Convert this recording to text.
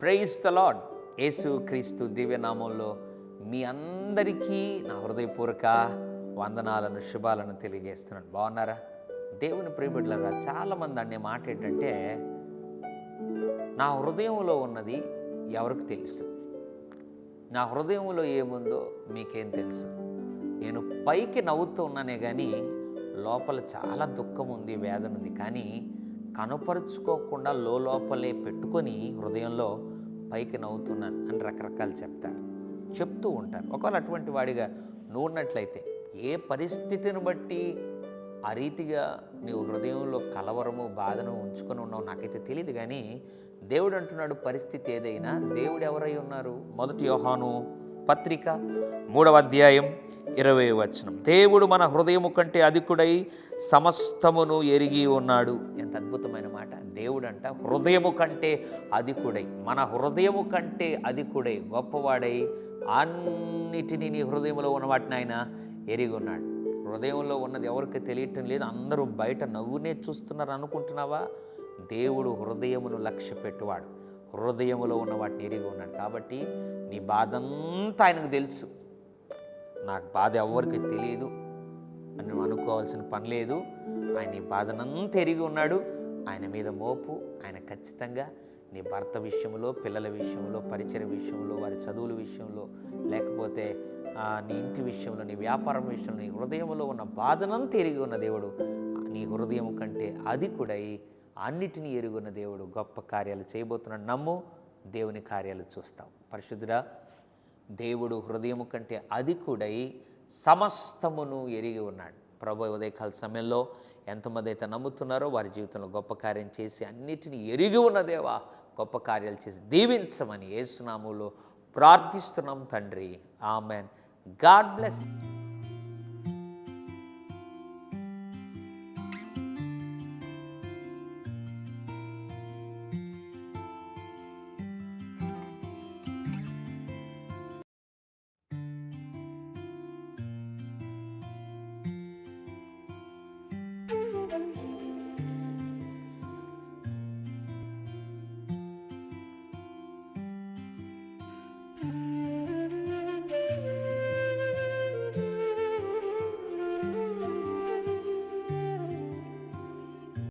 Praise the యేసు క్రీస్తు దివ్యనామంలో మీ అందరికీ నా హృదయపూర్వక వందనాలను శుభాలను తెలియజేస్తున్నాను. బాగున్నారా? దేవుని ప్రియబిడ్డలారా చాలామంది అనే మాట ఏంటంటే నా హృదయంలో ఉన్నది ఎవరికి తెలుసు? నా హృదయంలో ఏముందో మీకేం తెలుసు? నేను పైకి నవ్వుతూ ఉన్నానే కానీ లోపల చాలా దుఃఖం ఉంది వేదన ఉంది. కానీ కనపరుచుకోకుండా లోపలే పెట్టుకొని హృదయంలో పైకి నవ్వుతున్నాను అని రకరకాలు చెప్తారు. చెప్తూ ఉంటారు. ఒకవేళ అటువంటి వాడిగా నువ్వు ఉన్నట్లయితే ఏ పరిస్థితిని బట్టి ఆ రీతిగా నీవు హృదయంలో కలవరము బాధను ఉంచుకొని ఉన్నావు నాకైతే తెలియదు కానీ దేవుడు అంటున్నాడు పరిస్థితి ఏదైనా దేవుడు ఎవరై ఉన్నారు? మొదటి యోహాను పత్రిక మూడవ అధ్యాయం ఇరవై వచనం. దేవుడు మన హృదయము కంటే అధికుడై సమస్తమును ఎరిగి ఉన్నాడు. ఎంత అద్భుతమైన మాట. దేవుడు అంట హృదయము కంటే అధికుడై మన హృదయము కంటే అధికుడై గొప్పవాడై అన్నిటినీ నీ హృదయంలో ఉన్న వాటిని ఆయన ఎరిగి ఉన్నాడు. హృదయంలో ఉన్నది ఎవరికి తెలియటం లేదు. అందరూ బయట నవ్వునే చూస్తున్నారు అనుకుంటున్నావా? దేవుడు హృదయమును లక్ష్య పెట్టువాడు హృదయములో ఉన్న వాటిని ఎరిగి ఉన్నాడు. కాబట్టి నీ బాధంతా ఆయనకు తెలుసు. నాకు బాధ ఎవరికి తెలియదు అని నువ్వు అనుకోవాల్సిన పని లేదు. ఆయన ఈ బాధనంతా ఎరిగి ఉన్నాడు. ఆయన మీద మోపు ఆయన ఖచ్చితంగా నీ భర్త విషయంలో పిల్లల విషయంలో పరిచయ విషయంలో వారి చదువుల విషయంలో లేకపోతే నీ ఇంటి విషయంలో నీ వ్యాపారం విషయంలో నీ హృదయంలో ఉన్న బాధనంతా ఎరిగి ఉన్న దేవుడు నీ హృదయం కంటే అధికుడై అన్నిటినీ ఎరుగున్న దేవుడు గొప్ప కార్యాలు చేయబోతున్నాడు. నమ్ము దేవుని కార్యాలు చూస్తాం. పరిశుద్ధుడా దేవుడు హృదయము కంటే అధికుడై సమస్తమును ఎరిగి ఉన్నాడు. ప్రభు ఉదయకాల సమయంలో ఎంతమంది అయితే నమ్ముతున్నారో వారి జీవితంలో గొప్ప కార్యం చేసి అన్నిటినీ ఎరిగి ఉన్న దేవా గొప్ప కార్యాలు చేసి దీవించమని ఏసునాములు ప్రార్థిస్తున్నాం తండ్రి. ఆమెన్. God bless